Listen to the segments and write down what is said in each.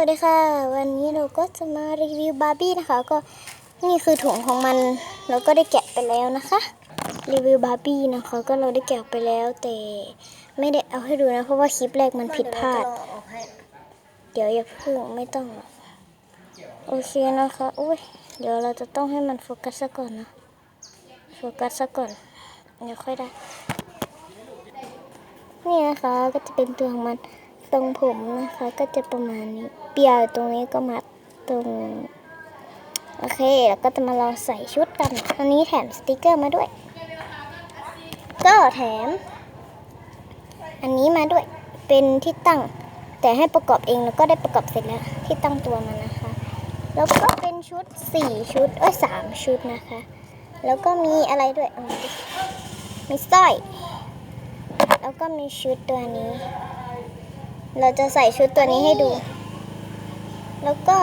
วัสดีค่ะ วันนี้เราก็จะมารีวิวบาร์บี้นะคะ ก็นี่คือถุงของมันเราก็ได้แกะไปแล้วนะคะรีวิวบาร์บี้นะคะ ก็เราได้แกะไปแล้วแต่ไม่ได้เอาให้ดูนะ เพราะว่าคลิปแรกมันผิดพลาด เดี๋ยวอย่าพิ่งไม่ต้องโอเคนะคะอุ้ยเดี๋ยวเราจะต้องให้มันโฟกัสซะก่อนนะโฟกัสซะก่อนเดี๋ยวค่อยได้ นี่นะคะก็จะเป็นตัวของมัน ตรงผมนะคะก็จะประมาณนี้ เปียร์ตรงนี้ก็มัดตรง โอเค แล้วก็จะมาลองใส่ชุดกัน อันนี้แถมสติกเกอร์มาด้วย ก็แถม อันนี้มาด้วย เป็นที่ตั้ง แต่ให้ประกอบเองแล้วก็ได้ประกอบเสร็จแล้ว ที่ตั้งตัวมันนะคะ แล้วก็เป็นชุด 4 ชุด เอ้ยสามชุดนะคะ แล้วก็มีอะไรด้วย มีสร้อย แล้วก็มีชุดตัวนี้ เราจะใส่ชุดตัวนี้ให้ดู แล้วก็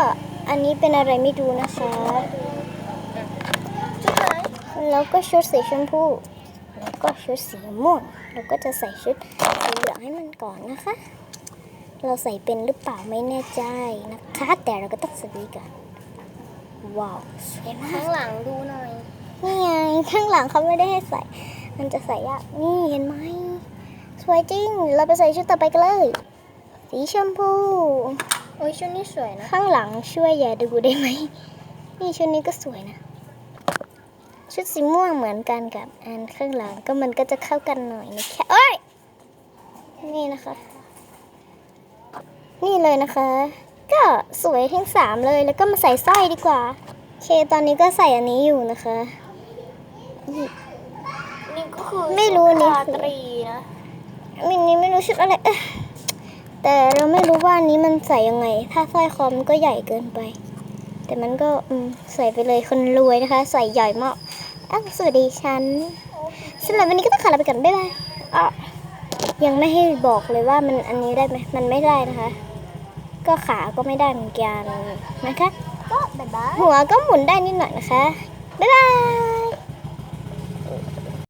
อันนี้เป็นอะไรไม่ดูนะคะ แล้วก็ชุดสีชมพู แล้วก็ชุดสีม่วง เราก็จะใส่ชุดสีเหลืองให้มันก่อนนะคะ เราใส่เป็นหรือเปล่าไม่แน่ใจนะคะ แต่เราก็ต้องใส่ดีก่อนว้าวสวยมาข้ากงหลังดูหน่อย นี่ไงข้างหลังเขาไม่ได้ให้ใส่ มันจะใส่ยาก นี่เห็นไหมสวยจริง เราไปใส่ชุดต่อไปกันเลย สีชมพู โอ้ยชุดนี้สวยนะ ข้างหลังช่วยอย่าดูได้ไหม นี่ชุดนี้ก็สวยนะ ชุดสีม่วงเหมือนกันกับอันข้างหลังก็มันก็จะเข้ากันหน่อยนะแค่เอ้ย นี่นะคะ นี่เลยนะคะ ก็สวยทั้งสามเลยแล้วก็มาใส่สร้อยดีกว่าโอเคตอนนี้ก็ใส่อันนี้อยู่นะคะ นี่ก็คือไม่รู้นี่ราคือ ตรีนะ มินนี้ไม่รู้ชุดอะไรเอ้ย แต่เราไม่รู้ว่าอันนี้มันใส่ยังไง ถ้าสร้อยคอมันก็ใหญ่เกินไป แต่มันก็อืมใส่ไปเลยคนรวยนะคะ ใส่ใหญ่มากอ้าวสวัสดีฉันสำหรับวันนี้ก็ต้องขอลาไปก่อนบ๊ายบายอะยังไม่ให้บอกเลยว่ามันอันนี้ได้ไหมมันไม่ได้นะคะ ก็ขาก็ไม่ได้เหมือนกันนะคะ ก็บ๊ายบายหัวก็หมุนได้นิดหน่อยนะคะบ๊ายบาย